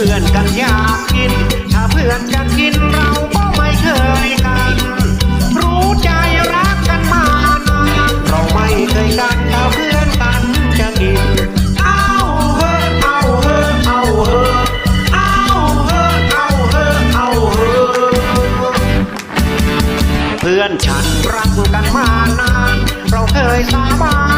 พื่อนกันอยากกิน ถ้าเพื่อนจะกินเราก็ไม่เคยกัน รู้ใจรักกันมานานเราไม่เคยกันถ้าเพื่อนกันจะกินเอาเฮอเอาเฮอเอาเฮอเอาเฮอเอาเฮอเเเพื่อนฉันรักกันมานาน เราเคยสาบาน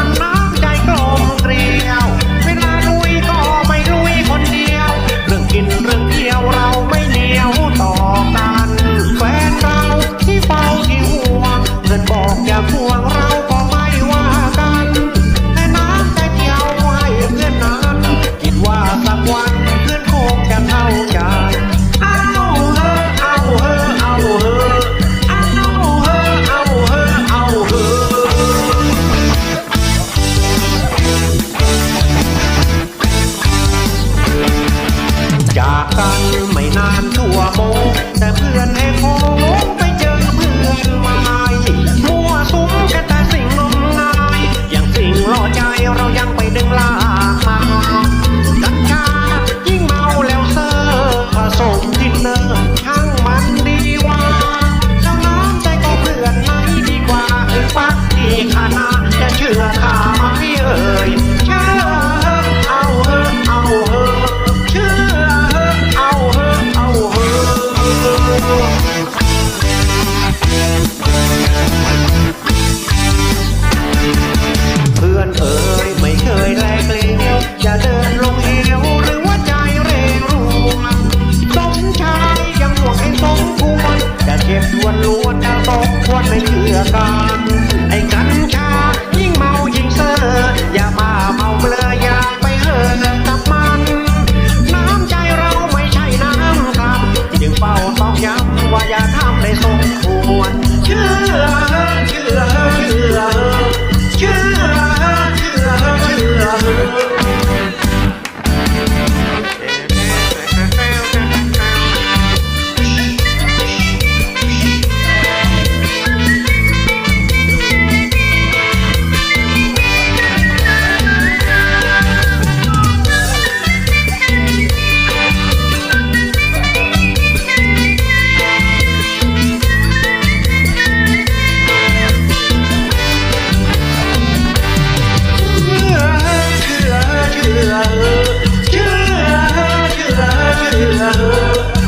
กันไม่นานชั่วโมงแต่เพื่อน eso. love.